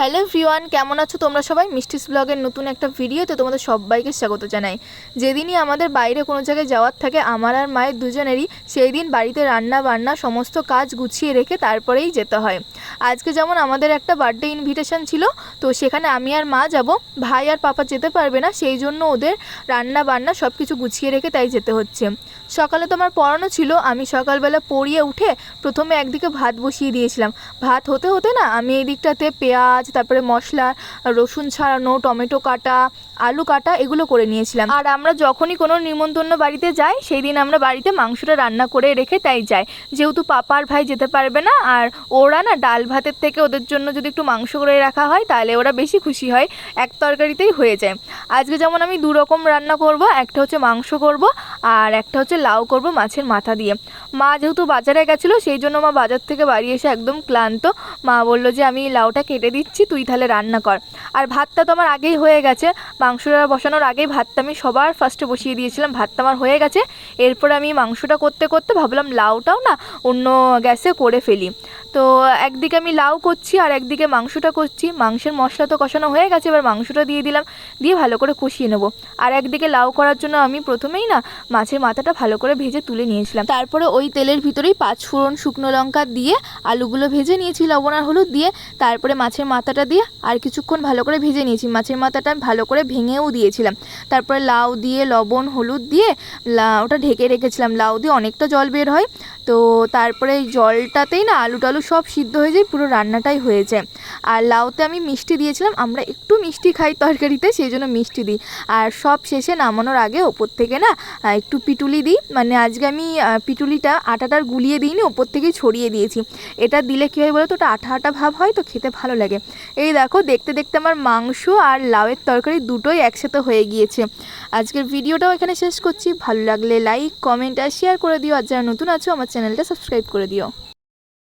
Hello V1 কেমন আছো তোমরা সবাই? মিষ্টিস ব্লগের নতুন একটা ভিডিওতে তোমাদের সবাইকে স্বাগত জানাই। যেদিনই আমাদের বাইরে কোনো জায়গায় যাওয়ার থাকে, আমার আর মায়ের দুজনেরই সেই দিন বাড়িতে রান্না বান্না সমস্ত কাজ গুছিয়ে রেখে তারপরেই যেতে হয়। আজকে যেমন আমাদের একটা বার্থডে ইনভিটেশন ছিল, তো সেখানে আমি আর মা যাব। ভাই আর পাপা যেতে পারবে না, সেই জন্য ওদের রান্না বান্না সব কিছু গুছিয়ে রেখে তাই যেতে হচ্ছে। সকালে তো আমার পড়ানো ছিল, আমি সকালবেলা পড়িয়ে উঠে প্রথমে একদিকে ভাত বসিয়ে দিয়েছিলাম। ভাত হতে হতে না, আমি এই দিকটাতে পেঁয়াজ তারপরে মশলা, রসুন ছাড়ানো, টমেটো কাটা, আলু কাটা, এগুলো করে নিয়েছিলাম। আর আমরা যখনই কোনো নিমন্ত্রণ বাড়িতে যাই সেই দিন আমরা বাড়িতে মাংসটা রান্না করে রেখে তাই যাই। যেহেতু পাপার ভাই যেতে পারবে না, আর ওরা না ডাল ভাতের থেকে ওদের জন্য যদি একটু মাংস করে রাখা হয়, তাহলে ওরা বেশি খুশি হয়, এক তরকারিতেই হয়ে যায়। আজকে যেমন আমি দু রকম রান্না করব, একটা হচ্ছে মাংস করব আর একটা হচ্ছে লাউ করব মাছের মাথা দিয়ে। মা যেহেতু বাজারে গেছিল, সেই জন্য মা বাজার থেকে বাড়ি এসে একদম ক্লান্ত। মা বলল যে, আমি লাউটা কেটে দিচ্ছি, তুই তাহলে রান্না কর। আর ভাতটা তো আমার আগেই হয়ে গেছে। মাংসটা বসানোর আগেই ভাতটা আমি সবার ফার্স্টে বসিয়ে দিয়েছিলাম। ভাতটা আমার হয়ে গেছে। এরপর আমি মাংসটা করতে করতে ভাবলাম, লাউটাও না অন্য গ্যাসে করে ফেলি। তো একদিকে আমি লাউ করছি আর একদিকে মাংসটা করছি। মাংসের মশলা তো কষানো হয়ে গেছে, এবার মাংসটা দিয়ে দিলাম, দিয়ে ভালো করে কষিয়ে নেব। আর একদিকে লাউ করার জন্য আমি প্রথমেই না মাছের মাথাটা ভালো করে ভেজে তুলে নিয়েছিলাম। তারপরে ওই তেলের ভিতরেই পাঁচ ফোড়ন শুকনো লঙ্কা দিয়ে আলুগুলো ভেজে নিয়েছি, লবণ আর হলুদ দিয়ে। তারপরে মাছের মাথাটা দিয়ে আর কিছুক্ষণ ভালো করে ভেজে নিয়েছি। মাছের মাথাটা ভালো করে ভেঙেও দিয়েছিলাম। তারপরে লাউ দিয়ে, লবণ, হলুদ দিয়ে লাউটা ঢেকে রেখেছিলাম। লাউ দিয়ে অনেকটা জল বের হয়। তো তারপরে জলটাতেই না আলু টালু সব সিদ্ধ হয়ে যায়, পুরো রান্নাটাই হয়ে যায়। আর লাউতে আমি মিষ্টি দিয়েছিলাম, আমরা একটু মিষ্টি খাই তরকারিতে, সেই জন্য মিষ্টি দিই। আর সব শেষে নামানোর আগে ওপর থেকে না একটু পিটুলি দিই। মানে আজকে আমি পিটুলিটা আটাটার গুলিয়ে দিইনি, ওপর থেকেই ছড়িয়ে দিয়েছি। এটা দিলে কী হয় বলো তো ওটা আঠা আঠা ভাব হয় তো খেতে ভালো লাগে। এই দেখো, দেখতে দেখতে আমার মাংস আর লাউয়ের তরকারি দুটোই একসাথে হয়ে গিয়েছে। আজকের ভিডিওটাও এখানে শেষ করছি। ভালো লাগলে লাইক কমেন্ট আর শেয়ার করে দিও। আর যারা নতুন আছো, আমার চ্যানেলটা সাবস্ক্রাইব করে দিও।